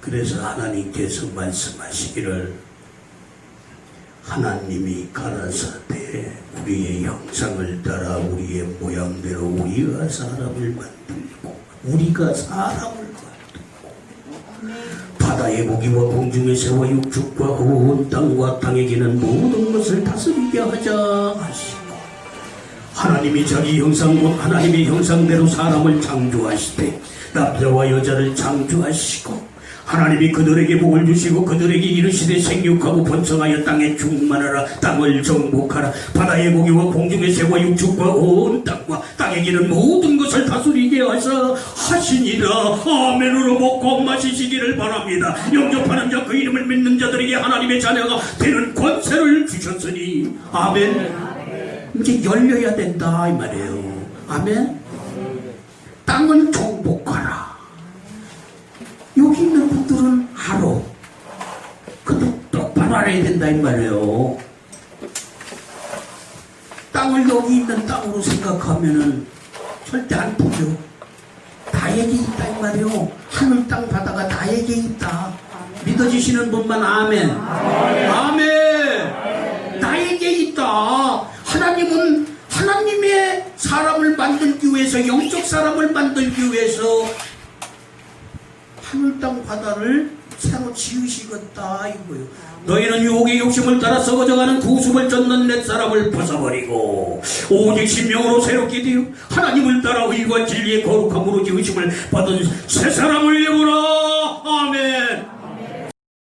그래서 하나님께서 말씀하시기를 하나님이 가라사대 우리의 형상을 따라 우리의 모양대로 우리가 사람을 만들고 우리가 사람을 만들고 바다의 고기와 공중의 새와 육축과 온 땅과 땅에 기는 모든 것을 다스리게 하자 하시고 하나님이 자기 형상 곧 하나님의 형상대로 사람을 창조하시되 남자와 여자를 창조하시고 하나님이 그들에게 복을 주시고 그들에게 이르시되 생육하고 번성하여 땅에 충만하라 땅을 정복하라. 바다의 고기와 공중의 새와 육축과 온 땅과 땅에 기는 모든 것을 다스리게 하사 하시니라. 아멘으로 먹고 마시시기를 바랍니다. 영접하는 자 그 이름을 믿는 자들에게 하나님의 자녀가 되는 권세를 주셨으니. 아멘 이제 열려야 된다 이 말이에요. 아멘. 땅을 정복하라. 여기 있는 분들은 알아. 근데 똑바로 알아야 된다 이 말이에요. 땅을 여기 있는 땅으로 생각하면은 절대 안 풀려. 나에게 있다 이 말이에요. 하늘 땅 바다가 나에게 있다. 믿어지시는 분만 아멘. 아멘. 나에게 있다. 하나님은 하나님의 사람을 만들기 위해서 영적 사람을 만들기 위해서 하늘 땅 바다를 새로 지으시겠다 이거요. 너희는 유혹의 욕심을 따라 썩어져가는 구습을 쫓는 내 사람을 벗어버리고 오직 신명으로 새롭게 되어 하나님을 따라 의와 진리의 거룩함으로 지으심을 받은 새 아멘